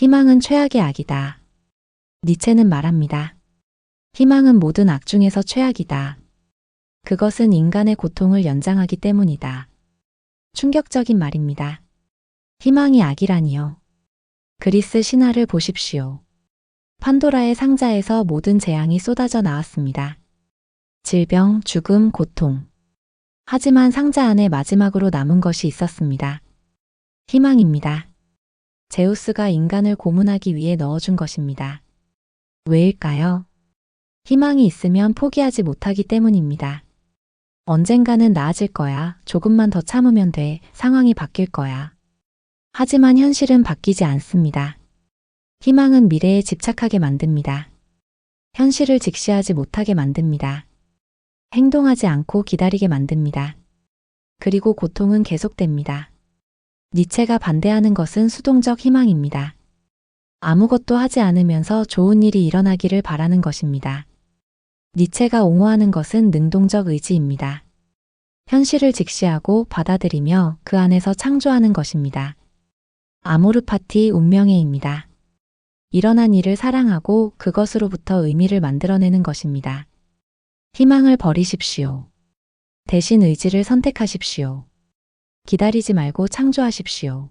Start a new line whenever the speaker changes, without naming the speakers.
희망은 최악의 악이다. 니체는 말합니다. 희망은 모든 악 중에서 최악이다. 그것은 인간의 고통을 연장하기 때문이다. 충격적인 말입니다. 희망이 악이라니요. 그리스 신화를 보십시오. 판도라의 상자에서 모든 재앙이 쏟아져 나왔습니다. 질병, 죽음, 고통. 하지만 상자 안에 마지막으로 남은 것이 있었습니다. 희망입니다. 제우스가 인간을 고문하기 위해 넣어준 것입니다. 왜일까요? 희망이 있으면 포기하지 못하기 때문입니다. 언젠가는 나아질 거야. 조금만 더 참으면 돼. 상황이 바뀔 거야. 하지만 현실은 바뀌지 않습니다. 희망은 미래에 집착하게 만듭니다. 현실을 직시하지 못하게 만듭니다. 행동하지 않고 기다리게 만듭니다. 그리고 고통은 계속됩니다. 니체가 반대하는 것은 수동적 희망입니다. 아무것도 하지 않으면서 좋은 일이 일어나기를 바라는 것입니다. 니체가 옹호하는 것은 능동적 의지입니다. 현실을 직시하고 받아들이며 그 안에서 창조하는 것입니다. 아모르 파티 운명의입니다. 일어난 일을 사랑하고 그것으로부터 의미를 만들어내는 것입니다. 희망을 버리십시오. 대신 의지를 선택하십시오. 기다리지 말고 창조하십시오.